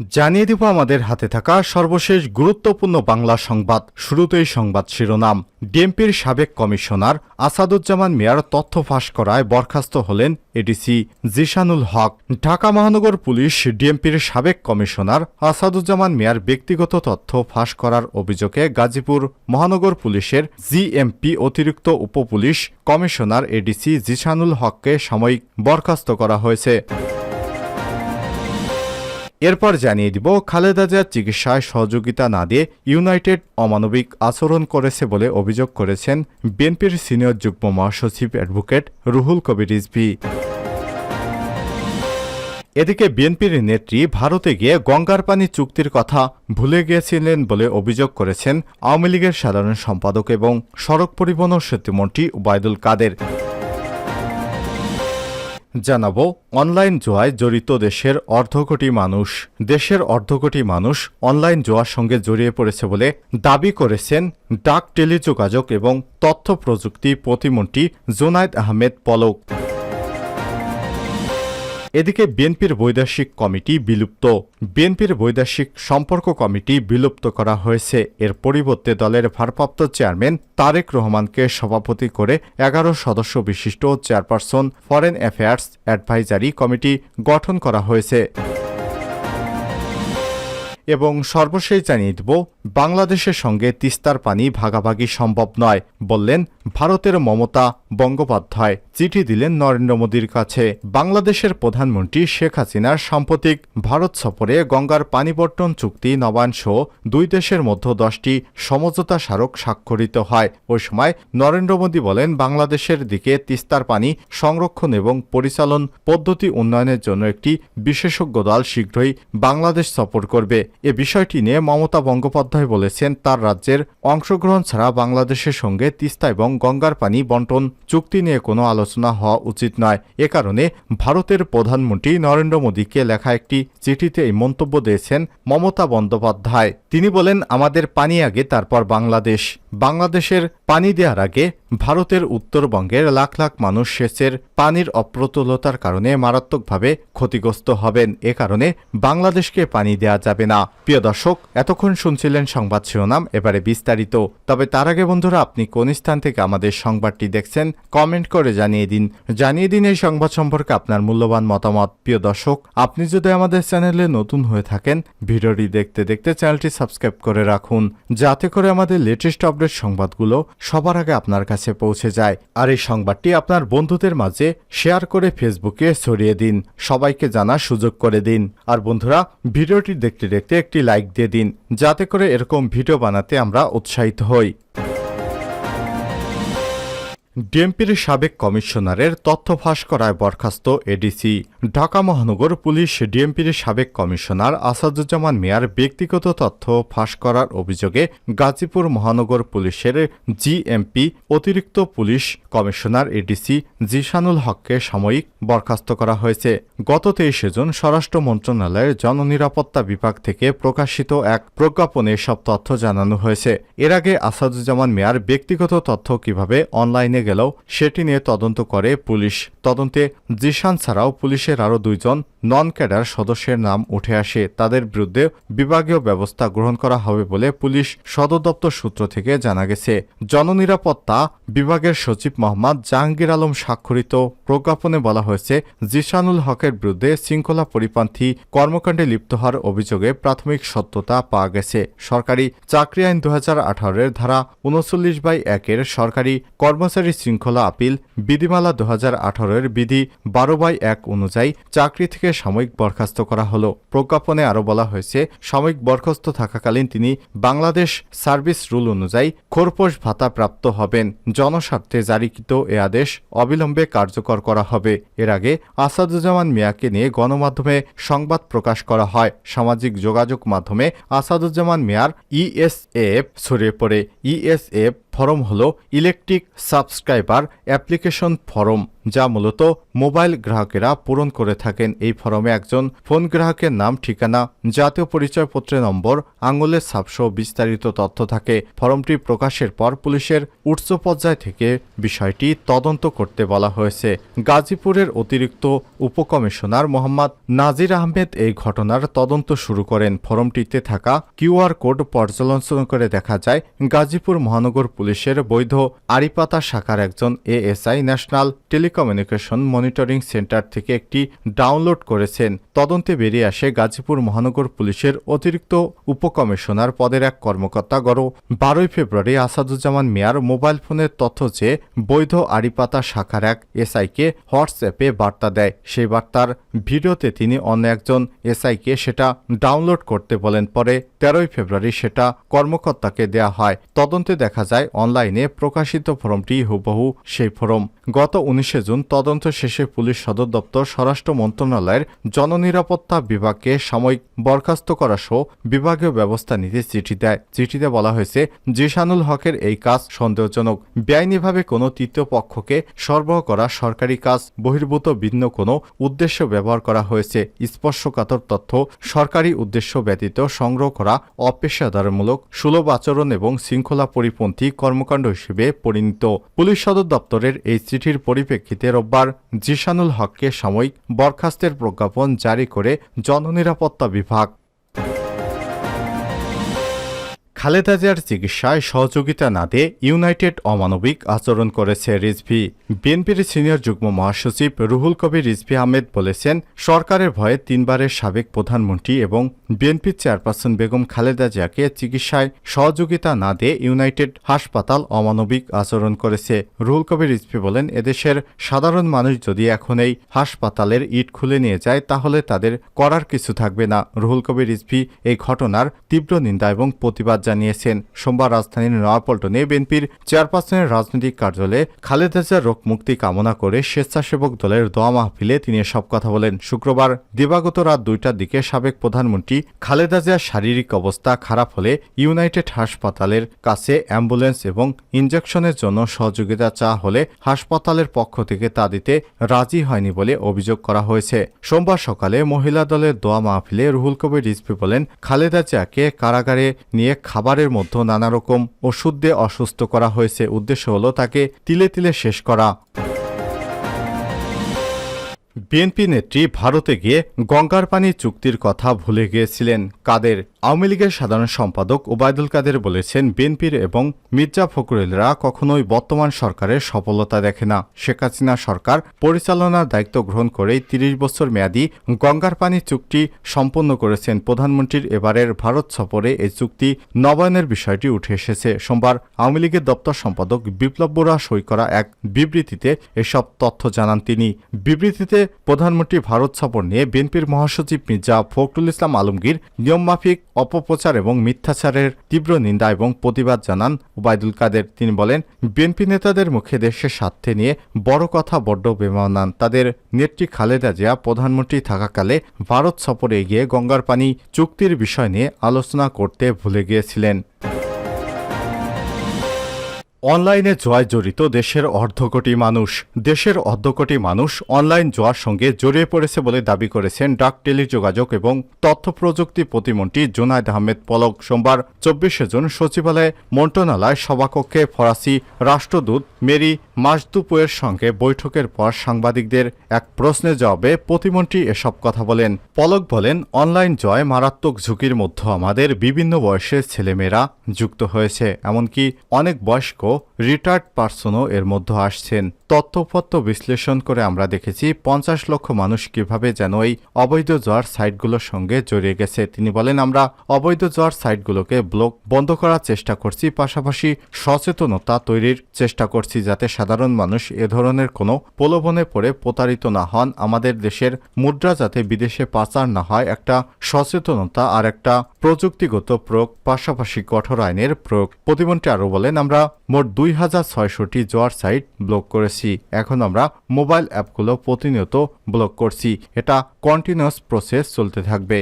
জানিয়ে দিব আমাদের হাতে থাকা সর্বশেষ গুরুত্বপূর্ণ বাংলা সংবাদ। শুরুতেই সংবাদ শিরোনাম। ডিএমপির সাবেক কমিশনার আসাদুজ্জামান মিয়ার তথ্য ফাঁস করায় বরখাস্ত হলেন এডিসি জিশানুল হক। ঢাকা মহানগর পুলিশ ডিএমপির সাবেক কমিশনার আসাদুজ্জামান মিয়ার ব্যক্তিগত তথ্য ফাঁস করার অভিযোগে গাজীপুর মহানগর পুলিশের জিএমপি অতিরিক্ত উপপুলিশ কমিশনার এডিসি জিশানুল হককে সাময়িক বরখাস্ত করা হয়েছে। এরপর জানিয়ে দিব, খালেদা জিয়ার চিকিৎসায় সহযোগিতা না দিয়ে ইউনাইটেড অমানবিক আচরণ করেছে বলে অভিযোগ করেছেন বিএনপির সিনিয়র যুগ্ম মহাসচিব অ্যাডভোকেট রুহুল কবির রিজভি। এদিকে বিএনপির নেত্রী ভারতে গিয়ে গঙ্গার পানি চুক্তির কথা ভুলে গিয়েছিলেন বলে অভিযোগ করেছেন আওয়ামী লীগের সাধারণ সম্পাদক এবং সড়ক পরিবহন ও সেতুমন্ত্রী ওবায়দুল কাদের। জানাব, অনলাইন জোয়ায় জড়িত দেশের অর্ধকোটি মানুষ। দেশের অর্ধকোটি মানুষ অনলাইন জোয়ার সঙ্গে জড়িয়ে পড়েছে বলে দাবি করেছেন ডাক টেলিযোগাযোগ এবং তথ্য প্রযুক্তি প্রতিমন্ত্রী জোনায়দ আহমেদ পলক। এদিকে বিএনপির বৈদেশিক কমিটি বিলুপ্ত। বিএনপির বৈদেশিক সম্পর্ক কমিটি বিলুপ্ত করা হয়েছে। এর পরিবর্তে দলের ভারপ্রাপ্ত চেয়ারম্যান তারেক রহমানকে সভাপতি করে এগারো সদস্য বিশিষ্ট chairperson foreign affairs advisory committee গঠন করা হয়েছে। এবং সর্বশেষ জানিয়ে দেব, বাংলাদেশের সঙ্গে তিস্তার পানি ভাগাভাগি সম্ভব নয়, বললেন ভারতের মমতা বঙ্গোপাধ্যায় চিঠি দিলেন নরেন্দ্র মোদীর কাছে। বাংলাদেশের প্রধানমন্ত্রী শেখ হাসিনার সাম্প্রতিক ভারত সফরে গঙ্গার পানিবর্তন চুক্তি, নবায়ন সহ দুই দেশের মধ্যে দশটি সমঝোতা স্মারক স্বাক্ষরিত হয়। ওই সময় নরেন্দ্র মোদী বলেন, বাংলাদেশের দিকে তিস্তার পানি সংরক্ষণ এবং পরিচালন পদ্ধতি উন্নয়নের জন্য একটি বিশেষজ্ঞ দল শীঘ্রই বাংলাদেশ সফর করবে। এ বিষয়টি নিয়ে মমতা বন্দ্যোপাধ্যায় বলেছেন, তার রাজ্যের অংশগ্রহণ ছাড়া বাংলাদেশের সঙ্গে তিস্তা এবং গঙ্গার পানি বন্টন চুক্তি নিয়ে কোনো আলোচনা হওয়া উচিত নয়। এ কারণে ভারতের প্রধানমন্ত্রী নরেন্দ্র মোদীকে লেখা একটি চিঠিতে এই মন্তব্য দিয়েছেন মমতা বন্দ্যোপাধ্যায়। তিনি বলেন, আমাদের পানি আগে, তারপর বাংলাদেশ। বাংলাদেশের পানি দেওয়ার আগে ভারতের উত্তরবঙ্গের লাখ লাখ মানুষ সেচের পানির অপ্রতুলতার কারণে মারাত্মকভাবে ক্ষতিগ্রস্ত হবেন। এ কারণে বাংলাদেশকে পানি দেওয়া যাবে না। প্রিয় দর্শক, এতক্ষণ শুনছিলেন সংবাদ শিরোনাম, এবারে বিস্তারিত। তবে তার আগে বন্ধুরা, আপনি কোন স্থান থেকে আমাদের সংবাদটি দেখছেন, কমেন্ট করে জানিয়ে দিন। জানিয়ে দিন এই সংবাদ সম্পর্কে আপনার মূল্যবান মতামত। প্রিয় দর্শক, আপনি যদি আমাদের চ্যানেলে নতুন হয়ে থাকেন, ভিডিওটি দেখতে দেখতে চ্যানেলটি সাবস্ক্রাইব করে রাখুন, যাতে করে আমাদের লেটেস্ট আপডেট সংবাদগুলো সবার আগে আপনার কাছে পৌঁছে যায়। আর এই সংবাদটি আপনার বন্ধুদের মাঝে শেয়ার করে ফেসবুকে ছড়িয়ে দিন। সবাইকে জানার সুযোগ করে দিন। আর বন্ধুরা, ভিডিওটি দেখতে দেখতে একটি লাইক দিয়ে দিন যাতে করে এরকম ভিডিও বানাতে আমরা উৎসাহিত হই। ডিএমপির সাবেক কমিশনারের তথ্য ফাঁস করায় বরখাস্ত এডিসি। ঢাকা মহানগর পুলিশ ডিএমপির সাবেক কমিশনার আসাদুজ্জামান মিয়ার ব্যক্তিগত তথ্য ফাঁস করার অভিযোগে গাজীপুর মহানগর পুলিশের জিএমপি অতিরিক্ত পুলিশ কমিশনার এডিসি জিশানুল হককে সাময়িক বরখাস্ত করা হয়েছে। গত তেইশে জুন স্বরাষ্ট্র মন্ত্রণালয়ের জননিরাপত্তা বিভাগ থেকে প্রকাশিত এক প্রজ্ঞাপনে সব তথ্য জানানো হয়েছে। এর আগে আসাদুজ্জামান মিয়ার ব্যক্তিগত তথ্য কীভাবে অনলাইনে গেলেও সেটি নিয়ে তদন্ত করে পুলিশ। তদন্তে জিশান ছাড়াও পুলিশের আরও দুইজন নন ক্যাডার সদস্যের নাম উঠে আসে। তাদের বিরুদ্ধে বিভাগীয় ব্যবস্থা গ্রহণ করা হবে বলে পুলিশ সদর দপ্তর সূত্র থেকে জানা গেছে। জননিরাপত্তা বিভাগের সচিব মোহাম্মদ জাহাঙ্গীর আলম স্বাক্ষরিত প্রজ্ঞাপনে বলা হয়েছে, জিশানুল হকের বিরুদ্ধে শৃঙ্খলা পরিপন্থী কর্মকাণ্ডে লিপ্ত হওয়ার অভিযোগে প্রাথমিক সত্যতা পাওয়া গেছে। সরকারি চাকরি আইন আঠারো এর ধারা উনচল্লিশ বাই একের সরকারি কর্মচারী শৃঙ্খলা আপিল বিধিমালা দুহাজার আঠারো এর বিধি বারো বাই এক অনুযায়ী চাকরি থেকে সাময়িক বরখাস্ত করা হলো। প্রজ্ঞাপনে আরও বলা হয়েছে, সাময়িক বরখাস্ত থাকাকালীন তিনি বাংলাদেশ সার্ভিস রুল অনুযায়ী খোরপোশ ভাতা প্রাপ্ত হবেন। জনস্বার্থে জারিকৃত এ আদেশ অবিলম্বে কার্যকর করা হবে। এর আগে আসাদুজ্জামান মিয়াকে নিয়ে গণমাধ্যমে সংবাদ প্রকাশ করা হয়। সামাজিক যোগাযোগ মাধ্যমে আসাদুজ্জামান মিয়ার ইএসএফ ছড়িয়ে পড়ে। ইএসএফ ফরম হল ইলেকট্রিক সাবস্ক্রাইবার অ্যাপ্লিকেশন ফরম, যা মূলত মোবাইল গ্রাহকেরা পূরণ করে থাকেন। এই ফরমে একজন ফোন গ্রাহকের নাম, ঠিকানা, জাতীয় পরিচয়পত্রের নম্বর আঙুলের ছাপসহ বিস্তারিত তথ্য থাকে। ফরমটি প্রকাশের পর পুলিশের উচ্চ পর্যায় থেকে বিষয়টি তদন্ত করতে বলা হয়েছে। গাজীপুরের অতিরিক্ত উপকমিশনার মোহাম্মদ নাজির আহমেদ এই ঘটনার তদন্ত শুরু করেন। ফরমটিতে থাকা কিউআর কোড পর্যালোচনা করে দেখা যায়, গাজীপুর মহানগর পুলিশের বৈধ আড়িপাতা শাখার একজন ASI national telecommunication monitoring centre থেকে একটি ডাউনলোড করেছেন। তদন্তে বেরিয়ে আসে গাজীপুর মহানগর পুলিশের অতিরিক্ত উপকমিশনার পদের এক কর্মকর্তা। গড় বারোই ফেব্রুয়ারি আসাদুজ্জামান মিয়ার মোবাইল ফোনের তথ্য চেয়ে বৈধ আড়িপাতা শাখার এক এসআইকে হোয়াটসঅ্যাপে বার্তা দেয়, সেই বার্তার ভিডিওতে তিনি অন্য একজন এসআইকে সেটা ডাউনলোড করতে বলেন। পরে তেরোই ফেব্রুয়ারি সেটা কর্মকর্তাকে দেয়া হয়। তদন্তে দেখা যায় অনলাইনে প্রকাশিত ফরমটি হুবহু সেই ফরম। গত উনিশে জুন তদন্ত শেষে পুলিশ সদর দপ্তর স্বরাষ্ট্র মন্ত্রণালয়ের জননিরাপত্তা বিভাগকে সাময়িক বরখাস্ত করা সহ বিভাগীয় ব্যবস্থা নিতে চিঠি দেয়। চিঠিতে বলা হয়েছে, জিশানুল হকের এই কাজ সন্দেহজনক। বেআইনিভাবে কোনো তৃতীয় পক্ষকে সরবরাহ করা সরকারি কাজ, বহির্ভূত ভিন্ন কোনো উদ্দেশ্য ব্যবহার করা হয়েছে। স্পর্শকাতর তথ্য, সরকারি উদ্দেশ্য ব্যতীত সংগ্রহ করা অপেশাদারমূলক, সুলভ আচরণ এবং শৃঙ্খলা পরিপন্থী কর্মকাণ্ড হিসেবে পরিণত। পুলিশ সদর দপ্তরের এই চিঠির পরিপ্রেক্ষিতে রোববার জিসানুল হককে সাময়িক বরখাস্তের প্রজ্ঞাপন জারি করে জননিরাপত্তা বিভাগ খালেদা জিয়ার চিকিৎসায় সহযোগিতা না দিয়ে ইউনাইটেড অমানবিক আচরণ করেছে রিজভি। বিএনপির সিনিয়র যুগ্ম মহাসচিব রুহুল কবির রিজভি আহমেদ বলেছেন, সরকারের ভয়ে তিনবারের সাবেক প্রধানমন্ত্রী এবং বিএনপির চেয়ারপারসন বেগম খালেদা জিয়াকে চিকিৎসায় সহযোগিতা না দিয়ে ইউনাইটেড হাসপাতাল অমানবিক আচরণ করেছে। রুহুল কবির রিজভি বলেন, এদেশের সাধারণ মানুষ যদি এখন এই হাসপাতালের ইট খুলে নিয়ে যায়, তাহলে তাদের করার কিছু থাকবে না। রুহুল কবির রিজভি এই ঘটনার তীব্র নিন্দা এবং প্রতিবাদ জানিয়েছেন। সোমবার রাজধানীর নয়াপল্টনে বিএনপির চেয়ারপারসনের রাজনৈতিক কার্যালয়ে খালেদা জিয়ার রোগ মুক্তি কামনা করে স্বেচ্ছাসেবক দলের দোয়া মাহফিলে তিনি এসব কথা বলেন। শুক্রবার দিবাগত রাত দুইটার দিকে সাবেক প্রধানমন্ত্রী খালেদা জিয়ার শারীরিক অবস্থা খারাপ হলে ইউনাইটেড হাসপাতালের কাছে অ্যাম্বুলেন্স এবং ইনজেকশনের জন্য সহযোগিতা চাওয়া হলে হাসপাতালের পক্ষ থেকে তা দিতে রাজি হয়নি বলে অভিযোগ করা হয়েছে। সোমবার সকালে মহিলা দলের দোয়া মাহফিলে রুহুল কবির রিজভি বলেন, খালেদা জিয়াকে কারাগারে নিয়ে খাবারের মধ্যে নানা রকম ওষুধ দিয়ে অসুস্থ করা হয়েছে। উদ্দেশ্য হল তাকে তিলে তিলে শেষ করা। বিএনপি নেত্রী ভারতে গিয়ে গঙ্গার পানি চুক্তির কথা ভুলে গিয়েছিলেন কাদের? আওয়ামী লীগের সাধারণ সম্পাদক ওবায়দুল কাদের বলেছেন, বিএনপির এবং মির্জা ফখরুলরা কখনোই বর্তমান সরকারের সফলতা দেখে না। শেখ হাসিনা সরকার পরিচালনার দায়িত্ব গ্রহণ করেই তিরিশ বছর মেয়াদী গঙ্গার পানি চুক্তি সম্পন্ন করেছেন। প্রধানমন্ত্রীর এবারের ভারত সফরে এই চুক্তি নবায়নের বিষয়টি উঠে এসেছে। সোমবার আওয়ামী লীগের দপ্তর সম্পাদক বিপ্লব বোরা সই করা এক বিবৃতিতে এসব তথ্য জানান তিনি। বিবৃতিতে প্রধানমন্ত্রী ভারত সফর নিয়ে বিএনপির মহাসচিব মির্জা ফখরুল ইসলাম আলমগীর নিয়মমাফিক অপপ্রচার এবং মিথ্যাচারের তীব্র নিন্দা এবং প্রতিবাদ জানান ওবায়দুল কাদের। তিনি বলেন, বিএনপি নেতাদের মুখে দেশের স্বার্থে নিয়ে বড় কথা বড্ড বেমানান। তাদের নেত্রী খালেদা জিয়া প্রধানমন্ত্রী থাকাকালে ভারত সফরে গিয়ে গঙ্গার পানি চুক্তির বিষয় নিয়ে আলোচনা করতে ভুলে গিয়েছিলেন। অনলাইনে জয় জড়িত দেশের অর্ধকোটি মানুষ। দেশের অর্ধকোটি মানুষ অনলাইন জোয়ার সঙ্গে জড়িয়ে পড়েছে বলে দাবি করেছেন ডাক, টেলিযোগাযোগ এবং তথ্য প্রযুক্তি প্রতিমন্ত্রী জোনায়দ আহমেদ পলক। সোমবার চব্বিশে জুন সচিবালয়ে মন্ত্রণালয় সভাকক্ষে ফরাসি রাষ্ট্রদূত মেরি মাসদুপুয়ের সঙ্গে বৈঠকের পর সাংবাদিকদের এক প্রশ্নের জবাবে প্রতিমন্ত্রী এসব কথা বলেন। পলক বলেন, অনলাইন জয় মারাত্মক ঝুঁকির মধ্যে আমাদের বিভিন্ন বয়সের ছেলেমেয়েরা যুক্ত হয়েছে। এমনকি অনেক বয়স্ক রিটায়ার্ড পার্সনও এর মধ্যে আসছেন। তথ্যপত্র বিশ্লেষণ করে আমরা দেখেছি, পঞ্চাশ লক্ষ মানুষ কীভাবে যেন এই অবৈধ জোয়ার সাইটগুলোর সঙ্গে জড়িয়ে গেছে। তিনি বলেন, আমরা অবৈধ জোয়ার সাইটগুলোকে ব্লক বন্ধ করার চেষ্টা করছি, পাশাপাশি সচেতনতা তৈরির চেষ্টা করছি যাতে সাধারণ মানুষ এ ধরনের কোনো প্রলোভনে পড়ে প্রতারিত না হন। আমাদের দেশের মুদ্রা যাতে বিদেশে পাচার না হয়, একটা সচেতনতা আর একটা প্রযুক্তিগত প্রয়োগ, পাশাপাশি কঠোর আইনের প্রয়োগ। প্রতিমন্ত্রী আরও বলেন, আমরা মোট দুই হাজার ছয়শটি জোয়ার সাইট ব্লক করেছি। এখন আমরা মোবাইল অ্যাপগুলো প্রতিনিয়ত ব্লক করছি। এটা কন্টিনিউয়াস প্রসেস চলতে থাকবে।